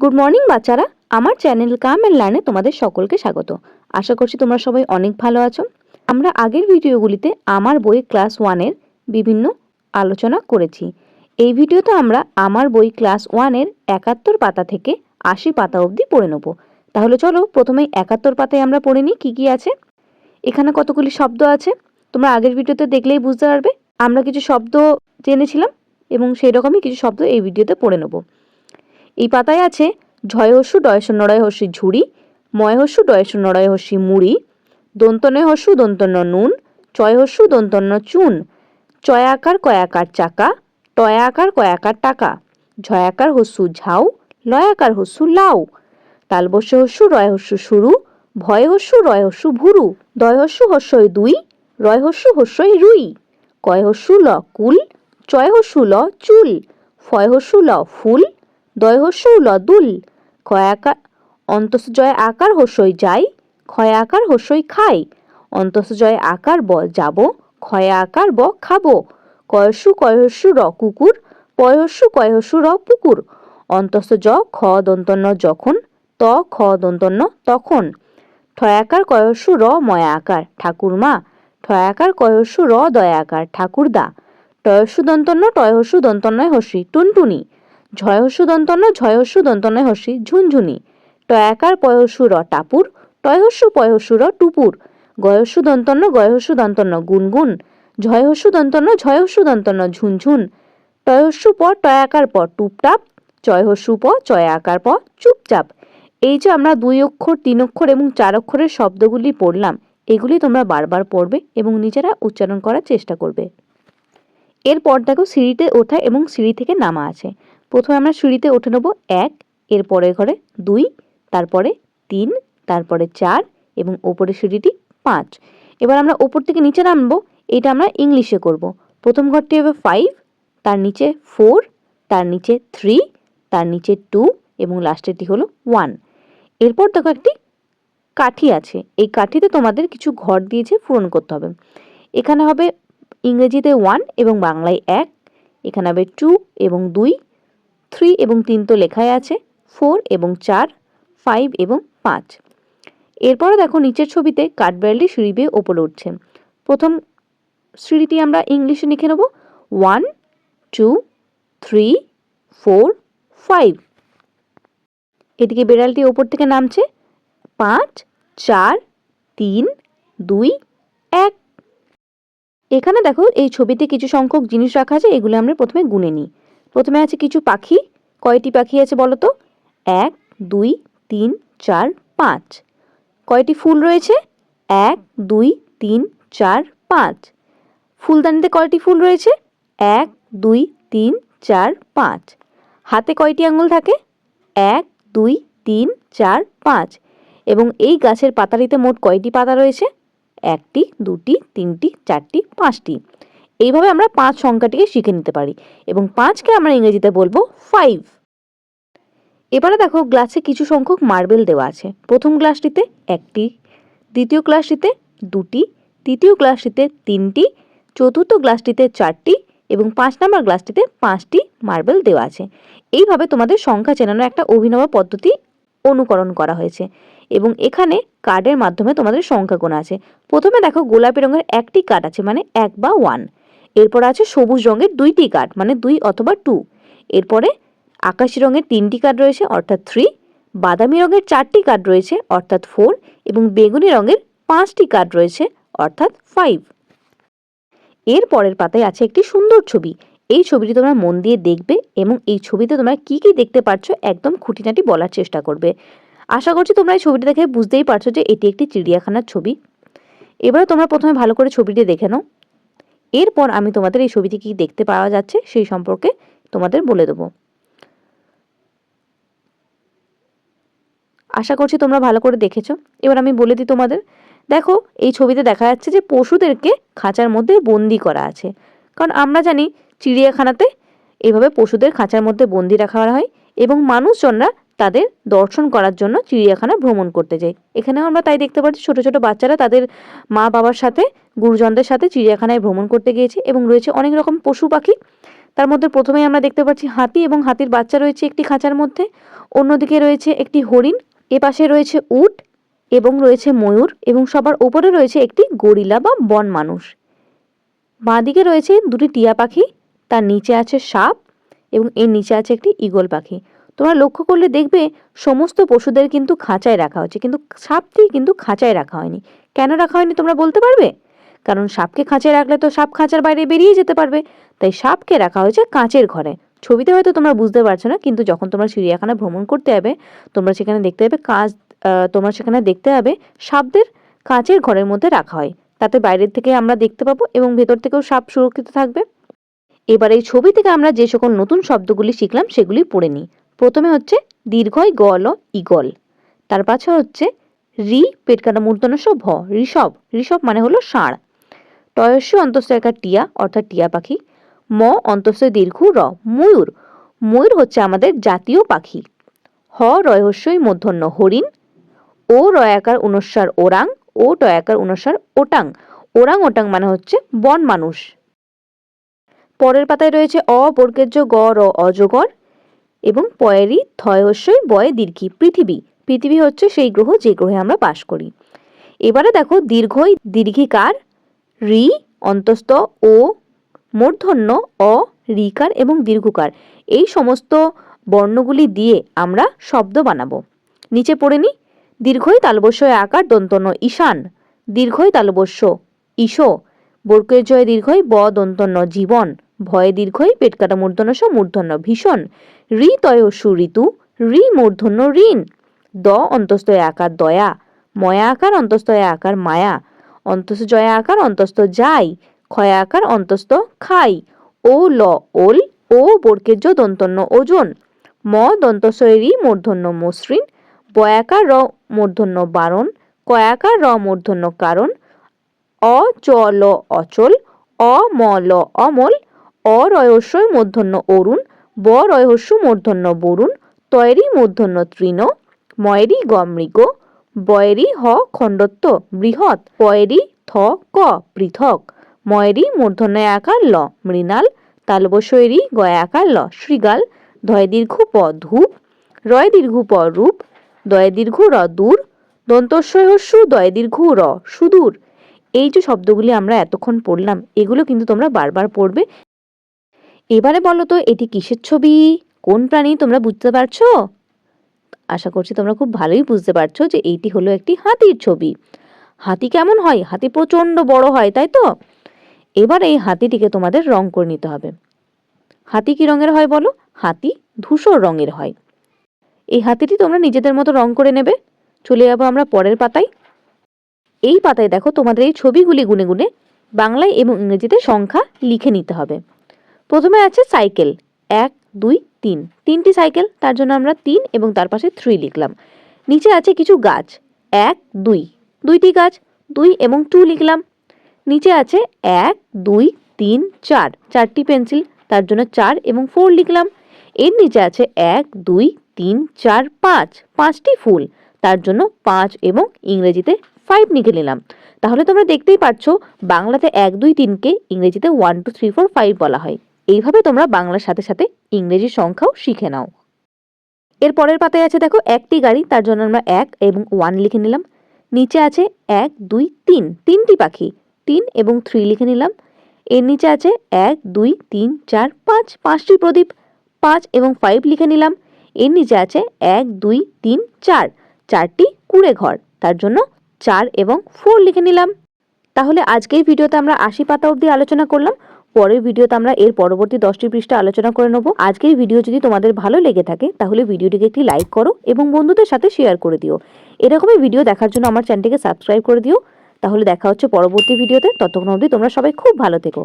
Good morning বাচ্চারা। আমার channel come and লার্নে তোমাদের সকলকে স্বাগত। আশা করছি তোমরা সবাই অনেক ভালো আছো। আমরা আগের ভিডিওগুলিতে আমার বই ক্লাস ওয়ানের বিভিন্ন আলোচনা করেছি। এই ভিডিওতে আমরা আমার বই ক্লাস ওয়ানের একাত্তর পাতা থেকে আশি পাতা অবধি পড়ে নেব। তাহলে চলো প্রথমে একাত্তর পাতায় আমরা পড়ে নিই, কী কী আছে। এখানে কতগুলি শব্দ আছে, তোমরা আগের ভিডিওতে দেখলেই বুঝতে পারবে। আমরা কিছু শব্দ জেনেছিলাম এবং সেই রকমই কিছু শব্দ এই ভিডিওতে পড়ে নেব। এই পাতায় আছে, ঝয়হস্যু ডয়স্য নড়য় হস্যি ঝুড়ি, ময়হস্যু ডয়স্য নড়য় হস্যি মুড়ি দন্তনয় হস্যু দন্তন্য নুন, চয়হস্যু দন্তন্য চুন, চয়াকার কয়াকার চাকা, টয়াকার কয়াকার টাকা, ঝয়াকার হস্যু ঝাউ, লয়াকার হস্যু লাউ, তালবস্য হস্যু রয় হস্যু শুরু ভয় হস্যু রয় হস্যু ভুরু, দয় হস্যু হস্যই দুই, রয় হস্যু হস্যই রুই, কয় হস্যু ল কুল, চয় হস্যু ল চুল, ফয় হস্যু ল ফুল দয় হস্যু ল দুল ক্ষয়াকার অন্তস জয় আকার হস্যই যাই, ক্ষয় আকার হস্যই খাই, অন্তস জয় আকার ব যাব, ক্ষয় আকার ব খাব কয়স্যু কয়স্যু র কুকুর পয়স্যু কয়স্যু র পুকুর অন্তস্থ জ খ দন্তন্য যখন, ত খ দন্তন্য তখন ঠয়াকার কয়স্যু র ময়া আকার ঠাকুরমা ঠয়াকার কয়স্যু র দয়াকার ঠাকুরদা টয়স্যু দন্তন্য টয়স্যু দন্তন্নয় হসি টুনটুনি ঝয়স্যু দন্তন্য ঝয়স্যু দন্তন্নয় হসি, ঝুনঝুনি। টয়াকার পয়স্যু র টাপুর টয়স্যু পয়স্যু র টুপুর। গয়স্যু দন্তন্য গয়স্যু দন্তন্য গুনগুন। ঝয়স্যু দন্তন্য ঝয়স্যু দন্তন্য ঝুনঝুন। টয়স্যু প, টয়াকার প, টুপটাপ। চয়হস্যু প, চয়াকার প, চুপচাপ। এই যে আমরা দুই অক্ষর, তিন অক্ষর এবং চার অক্ষরের শব্দগুলি পড়লাম, এগুলি তোমরা বারবার পড়বে এবং নিজেরা উচ্চারণ করার চেষ্টা করবে। এরপর দেখো সিঁড়িতে ওঠা এবং সিঁড়ি থেকে নামা আছে। প্রথমে আমরা সিঁড়িতে উঠে নেব এক এর পরের ঘরে দুই, তারপরে তিন, তারপরে চার এবং ওপরের সিঁড়িটি পাঁচ। এবার আমরা ওপর থেকে নিচে নামবো, এটা আমরা ইংলিশে করব। প্রথম ঘরটি হবে ফাইভ তার নিচে ফোর তার নিচে থ্রি তার নিচে টু এবং লাস্টেরটি হলো ওয়ান এরপর দেখো একটি কাঠি আছে, এই কাঠিতে তোমাদের কিছু ঘর দিয়েছে, পূরণ করতে হবে। এখানে হবে ইংরেজিতে ওয়ান এবং বাংলায় এক, এখানে হবে টু এবং দুই থ্রি এবং তিন তো লেখাই আছে, ফোর এবং চার, ফাইভ এবং পাঁচ। এরপরে দেখো নিচের ছবিতে কাঠবিড়ালটি সিঁড়ি বেয়ে ওপরে উঠছে। প্রথম সিঁড়িটি আমরা ইংলিশে লিখে নেব, one, two, three, four, five. এদিকে বিড়ালটি ওপর থেকে নামছে, পাঁচ, চার, তিন, দুই, এক। এখানে দেখো এই ছবিতে কিছু সংখ্যক জিনিস রাখা আছে, এগুলো আমরা প্রথমে গুনে নিই। প্রথমে আছে কিছু পাখি। কয়টি পাখি আছে বলো তো এক, দুই, তিন, চার, পাঁচ। কয়টি ফুল রয়েছে? এক, দুই, তিন, চার, পাঁচ। ফুলদানিতে কয়টি ফুল রয়েছে? এক, দুই, তিন, চার, পাঁচ। হাতে কয়টি আঙুল থাকে? এক, দুই, তিন, চার, পাঁচ। এবং এই গাছের পাতারিতে মোট কয়টি পাতা রয়েছে? একটি, দুটি, তিনটি, চারটি, পাঁচটি। এইভাবে আমরা পাঁচ সংখ্যাটিকে শিখে নিতে পারি এবং পাঁচকে আমরা ইংরেজিতে বলব ফাইভ এবারে দেখো গ্লাসে কিছু সংখ্যক মার্বেল দেওয়া আছে। প্রথম গ্লাসটিতে একটি, দ্বিতীয় গ্লাসটিতে দুটি, তৃতীয় গ্লাসটিতে তিনটি, চতুর্থ গ্লাসটিতে চারটি এবং পাঁচ নম্বর গ্লাসটিতে পাঁচটি মার্বেল দেওয়া আছে। এইভাবে তোমাদের সংখ্যা চেনানোর একটা অভিনব পদ্ধতি অনুকরণ করা হয়েছে এবং এখানে কার্ডের মাধ্যমে তোমাদের সংখ্যা গোনা আছে। প্রথমে দেখো গোলাপি রঙের একটি কার্ড আছে মানে এক বা ওয়ান এরপর আছে সবুজ রঙের দুইটি কার্ড মানে দুই অথবা টু এরপরে আকাশি রঙের তিনটি কার্ড রয়েছে, অর্থাৎ থ্রি বাদামি রঙের চারটি কার্ড রয়েছে, অর্থাৎ ফোর এবং বেগুনি রঙের পাঁচটি কার্ড রয়েছে, অর্থাৎ ফাইভ এর পরের পাতায় আছে একটি সুন্দর ছবি। এই ছবিটি তোমরা মন দিয়ে দেখবে এবং এই ছবিতে তোমরা কি কি দেখতে পারছ একদম খুঁটিনাটি বলার চেষ্টা করবে। আশা করছি তোমরা এই ছবিটি দেখে বুঝতেই পারছ যে এটি একটি চিড়িয়াখানার ছবি। এবারে তোমরা প্রথমে ভালো করে ছবিটি দেখে নাও। এরপর আমি তোমাদের এই ছবিটি কি দেখতে পাওয়া যাচ্ছে সেই সম্পর্কে তোমাদের বলে দেবো। আশা করছি তোমরা ভালো করে দেখেছ। এবার আমি বলে দিই তোমাদের, দেখো এই ছবিতে দেখা যাচ্ছে যে পশুদেরকে খাঁচার মধ্যে বন্দি করা আছে। কারণ আমরা জানি, চিড়িয়াখানাতে এভাবে পশুদের খাঁচার মধ্যে বন্দি রাখা হয় এবং মানুষজনরা তাদের দর্শন করার জন্য চিড়িয়াখানা ভ্রমণ করতে যায়। এখানেও আমরা তাই দেখতে পাচ্ছি, ছোট ছোট বাচ্চারা তাদের মা বাবার সাথে, গুরুজনদের সাথে চিড়িয়াখানায় ভ্রমণ করতে গিয়েছে এবং রয়েছে অনেক রকম পশু পাখি। তার মধ্যে প্রথমেই আমরা দেখতে পাচ্ছি হাতি এবং হাতির বাচ্চা রয়েছে একটি খাঁচার মধ্যে। অন্যদিকে রয়েছে একটি হরিণ, এপাশে রয়েছে উট এবং রয়েছে ময়ূর এবং সবার ওপরে রয়েছে একটি গরিলা বা বন মানুষ। বাঁদিকে রয়েছে দুটি টিয়া পাখি, তার নিচে আছে সাপ এবং এর নিচে আছে একটি ঈগল পাখি। তোমরা লক্ষ্য করলে দেখবে সমস্ত পশুদের কিন্তু খাঁচায় রাখা হচ্ছে কিন্তু সাপটি কিন্তু খাঁচায় রাখা হয়নি। কেন রাখা হয়নি তোমরা বলতে পারবে? কারণ সাপকে খাঁচায় রাখলে তো সাপ খাঁচার বাইরে বেরিয়ে যেতে পারবে। তাই সাপকে রাখা হয়েছে কাঁচের ঘরে। ছবিতে হয়তো তোমরা বুঝতে পারছ না, কিন্তু যখন তোমরা চিড়িয়াখানা ভ্রমণ করতে যাবে, তোমরা সেখানে দেখতে পাবে কাঁচ তোমরা সেখানে দেখতে পাবে সাপদের কাঁচের ঘরের মধ্যে রাখা হয়। তাতে বাইরের থেকে আমরা দেখতে পাবো এবং ভেতর থেকেও সাপ সুরক্ষিত থাকবে। এবার এই ছবি থেকে আমরা যে সকল নতুন শব্দগুলি শিখলাম, সেগুলি পড়ে নিই। প্রথমে হচ্ছে দীর্ঘই গল ইগল। তার পাশে হচ্ছে রি, পেট কাটা মূর্ধন্য ভ, ঋষভ। ঋষভ মানে হলো ষাঁড়। টয়স্য অন্তস্থ একা টিয়া, অর্থাৎ টিয়া পাখি। ম, অন্তস্থ দীর্ঘ র, ময়ূর। ময়ূর হচ্ছে আমাদের জাতীয় পাখি। হ রহস্যই মূর্ধন্য হরিণ। ও, রয়াকার অনুস্বার ওরাং। ও, টয়াকার অনুস্বার ওটাং। ওরাং, ওটাং মানে হচ্ছে বন মানুষ। পরের পাতায় রয়েছে অ বর্গের গ, র, অজগর। এবং পয়েরই থয়স্যই বয়ে, দীর্ঘি, পৃথিবী। পৃথিবী হচ্ছে সেই গ্রহ যে গ্রহে আমরা বাস করি। এবারে দেখো, দীর্ঘই, দীর্ঘিকার, রি, অন্তস্থ, ও, মূর্ধন্য, অ, রিকার এবং দীর্ঘকার। এই সমস্ত বর্ণগুলি দিয়ে আমরা শব্দ বানাবো। নিচে পড়ে নি, দীর্ঘই তালবস্য আকার, দন্তন্য ঈশান। দীর্ঘই তালবস্য, ঈশো। বর্গের জয় দীর্ঘই, ব, দন্তন্য জীবন। ভয়ে দীর্ঘই পেট কাটা মূর্ধন্য স মূর্ধন্য, ভীষণ। ঋ তয়স্যু ঋতু ঋ মূর্ধন্য ঋণ। দ অন্তস্থ আকার দয়া, ময়া আকার অন্তস্থ আকার মায়া। অন্তস্থ জয়া আকার অন্তস্থ যাই, ক্ষয়া আকার অন্তস্থ খাই। ও ল ওল, ও বর্গের জ দন্তন্য ওজন। ম দন্তস্বরী মূর্ধন্য মসৃণ। বয়াকার র মূর্ধন্য বারণ। কয়াকার র মূর্ধন্য কারণ। অ চ ল অচল। অ ম ল অমল। অ রয়স্যই মূর্ধন্য অরুণ ব রয়স্য মূর্ধন্য বরুণ তয়েরই মূর্ধন্য তৃণ ময়েরই গ মৃগ বয়েরই হ খণ্ডত্ব বৃহৎ পয়েরই থ ক পৃথক ময়েরই মূর্ধন্য আকার ল মৃণাল তালবসয়েরই গয়াকার ল শৃগাল ধয় দীর্ঘ প ধূপ রয় দীর্ঘ প রূপ দয় দীর্ঘ র দূর দন্তস্বহস্য দয় দীর্ঘ র সুদূর। এই যে শব্দগুলি আমরা এতক্ষণ পড়লাম, এগুলো কিন্তু তোমরা বারবার পড়বে। এবারে বলো তো, এটি কিসের ছবি? কোন প্রাণী তোমরা বুঝতে পারছ? আশা করছি তোমরা খুব ভালোই বুঝতে পারছ যে এইটি হলো একটি হাতির ছবি। হাতি কেমন হয়? হাতি প্রচণ্ড বড় হয়, তাই তো? এবার এই হাতিটিকে তোমাদের রং করে নিতে হবে। হাতি কি রঙের হয় বলো? হাতি ধূসর রঙের হয়। এই হাতিটি তোমরা নিজেদের মতো রং করে নেবে। চলে যাব আমরা পরের পাতায়। এই পাতায় দেখো তোমাদের এই ছবিগুলি গুনে গুনে বাংলায় এবং ইংরেজিতে সংখ্যা লিখে নিতে হবে। প্রথমে আছে সাইকেল। এক, দুই, তিন। তিনটি সাইকেল, তার জন্য আমরা তিন এবং তার পাশে থ্রি লিখলাম। নিচে আছে কিছু গাছ। এক, দুই। দুইটি গাছ, দুই এবং টু লিখলাম। নিচে আছে এক, দুই, তিন, চার। চারটি পেন্সিল, তার জন্য চার এবং ফোর লিখলাম। এর নিচে আছে এক, দুই, তিন, চার, পাঁচ। পাঁচটি ফুল, তার জন্য পাঁচ এবং ইংরেজিতে ফাইভ লিখে নিলাম। তাহলে তোমরা দেখতেই পাচ্ছো বাংলাতে এক, দুই, তিনকে ইংরেজিতে one two three four five বলা হয়। এইভাবে তোমরা বাংলার সাথে সাথে ইংরেজি সংখ্যাও শিখে নাও। এর পরের পাতায় আছে দেখো, একটি গাড়ি, তার জন্য আমরা এক এবং ওয়ান লিখে নিলাম। নিচে আছে এক, দুই, তিন, তিনটি পাখি, তিন এবং থ্রি লিখে নিলাম। এর নিচে আছে এক, দুই, তিন, চার, পাঁচ, পাঁচটি প্রদীপ, পাঁচ এবং ফাইভ লিখে নিলাম। এর নিচে আছে এক, দুই, তিন, চার, চারটি কুড়ে ঘর, তার জন্য চার এবং ফোর লিখে নিলাম। তাহলে আজকের ভিডিওতে আমরা আশি পাতা অবধি আলোচনা করলাম। পরের ভিডিওতে আমরা এর পরবর্তী দশটি পৃষ্ঠা আলোচনা করে নেব। আজকের ভিডিও যদি তোমাদের ভালো লেগে থাকে, তাহলে ভিডিওটিকে একটি লাইক করো এবং বন্ধুদের সাথে শেয়ার করে দিও। এরকমই ভিডিও দেখার জন্য আমার চ্যানেলটিকে সাবস্ক্রাইব করে দিও। তাহলে দেখা হচ্ছে পরবর্তী ভিডিওতে। ততক্ষণ অবধি তোমরা সবাই খুব ভালো থেকো।